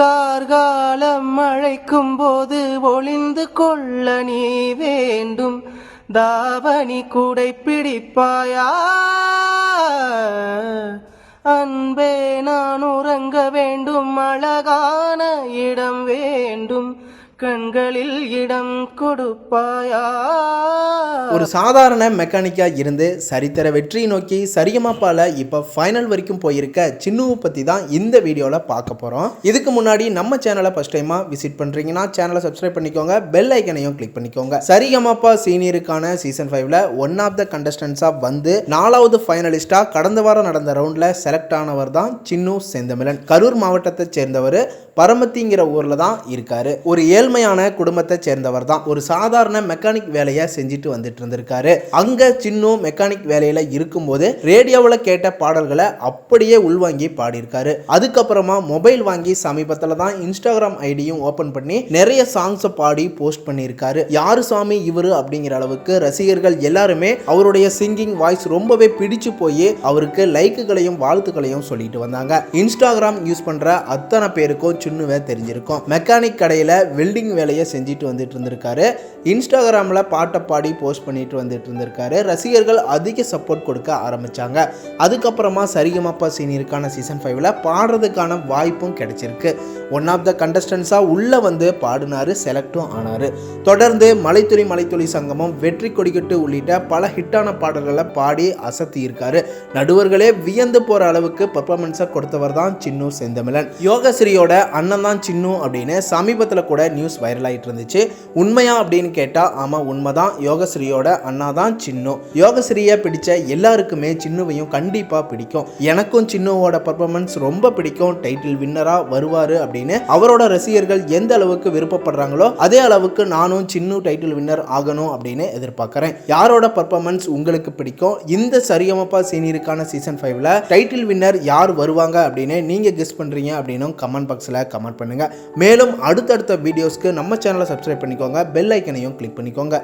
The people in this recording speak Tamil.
கார்காலம் அழைக்கும் போது ஒளிந்து கொள்ள நீ வேண்டும். தாவணி கூடை பிடிப்பாயா? அன்பே நான் உறங்க வேண்டும். அழகான இடம் வேண்டும். கண்களில் இடம் கொடுப்பாயா? ஒரு சாதாரண மெக்கானிக்கா இருந்து சரித்திர வெற்றியை நோக்கி சரியமாப்பால இப்போ ஃபைனல் வரைக்கும் போயிருக்க சின்னுவை பற்றி தான் இந்த வீடியோவில் பார்க்க போகிறோம் இதுக்கு முன்னாடி நம்ம சேனலை ஃபஸ்ட் டைமாக விசிட் பண்ணுறீங்கன்னா சேனலை சப்ஸ்கிரைப் பண்ணிக்கோங்க பெல் ஐக்கனையும் கிளிக் பண்ணிக்கோங்க. சரிகமாப்பா சீனியருக்கான சீசன் ஃபைவ்ல ஒன் ஆஃப் த கண்டஸ்டன்ஸாக வந்து நாலாவது ஃபைனலிஸ்டாக கடந்த வாரம் நடந்த ரவுண்டில் செலக்ட் ஆனவர் தான் சின்னு செந்தமிழன். கரூர் மாவட்டத்தை சேர்ந்தவர் பரமத்திங்கிற ஊரில் தான் இருக்காரு. ஒரு ஏழு ஏழ்மையான குடும்பத்தை சேர்ந்தவர் தான் ஒரு சாதாரண மெக்கானிக் வேலையை செஞ்சுட்டு வந்துட்டு இருந்திருக்காரு. அங்க சின்னு மெக்கானிக் வேலையில இருக்கும்போது ரேடியோவில் கேட்ட பாடல்களை அப்படியே உள்வாங்கி பாடியிருக்காரு. அதுக்கப்புறமா மொபைல் வாங்கி சமீபத்தில் தான் இன்ஸ்டாகிராம் ஐடியும் ஓப்பன் பண்ணி நிறைய சாங்ஸை பாடி போஸ்ட் பண்ணியிருக்காரு. யாரு சாமி இவரு அப்படிங்கிற அளவுக்கு ரசிகர்கள் எல்லாருமே அவருடைய சிங்கிங் வாய்ஸ் ரொம்பவே பிடிச்சு போய் அவருக்கு லைக்குகளையும் வாழ்த்துக்களையும் சொல்லிட்டு வந்தாங்க. இன்ஸ்டாகிராம் யூஸ் பண்ற அத்தனை பேருக்கும் சின்னுவே தெரிஞ்சிருக்கும். மெக்கானிக் கடையில் வெல்டிங் வேலையை செஞ்சுட்டு வந்துட்டு இருந்திருக்காரு இன்ஸ்டாகிராமில் பாட்டை பாடி போஸ்ட் பண்ணிட்டு வந்துட்டு இருந்திருக்காரு ரசிகர்கள் அதிக சப்போர்ட் கொடுக்க ஆரம்பித்தாங்க அதுக்கப்புறமா சரிகமப்பா சீனியருக்கான சீசன் ஃபைவ்ல பாடுறதுக்கான வாய்ப்பும் கிடைச்சிருக்கு. ஒன் ஆஃப் த கண்டஸ்டன்ஸாக உள்ளே வந்து பாடினாரு செலக்டும் ஆனார். தொடர்ந்து மலைத்துளி மலைத்துளி சங்கமம் வெற்றி கொடிக்கட்டு உள்ளிட்ட பல ஹிட்டான பாடல்களை பாடி அசத்தி இருக்காரு. நடுவர்களே வியந்து போகிற அளவுக்கு பர்ஃபார்மன்ஸை கொடுத்தவர் தான் சின்னு செந்தமிழன். யோகஸ்ரீயோட அண்ணன் தான் சின்னு அப்படின்னு சமீபத்தில் கூட நியூஸ் வைரல் ஆகிட்டு இருந்துச்சு உண்மையா அப்படின்னு கேட்டால் ஆமாம் உண்மைதான். யோகஸ்ரீயோட அண்ணா தான் சின்னு. யோகஸ்ரீயை பிடிச்ச எல்லாருக்குமே சின்னுவையும் கண்டிப்பாக பிடிக்கும். எனக்கும் சின்னுவோட பர்ஃபார்மன்ஸ் ரொம்ப பிடிக்கும். டைட்டில் வின்னராக வருவார் அப்படின்னு அவரோட ரசிகர்கள் எந்த அளவுக்கு விருப்பப்படுறாங்களோ அதே அளவுக்கு நானும் சின்னு டைட்டில் வின்னர் ஆகணும் அப்படின்னு எதிர்பார்க்குறேன். யாரோட பர்ஃபார்மன்ஸ் உங்களுக்கு பிடிக்கும்? இந்த சரியமப்பா சீனியருக்கான சீசன் ஃபைவ்ல டைட்டில் வின்னர் யார் வருவாங்க அப்படின்னு நீங்கள் கெஸ் பண்ணுறீங்க அப்படின்னு கமெண்ட் பாக்ஸில் கமெண்ட் பண்ணுங்கள் மேலும் அடுத்தடுத்த வீடியோஸ் நியூஸ்க்கு நம்ம சேனலை சப்ஸ்கிரைப் பண்ணிக்கோங்க. பெல் ஐக்கனையும் கிளிக் பண்ணிக்கோங்க.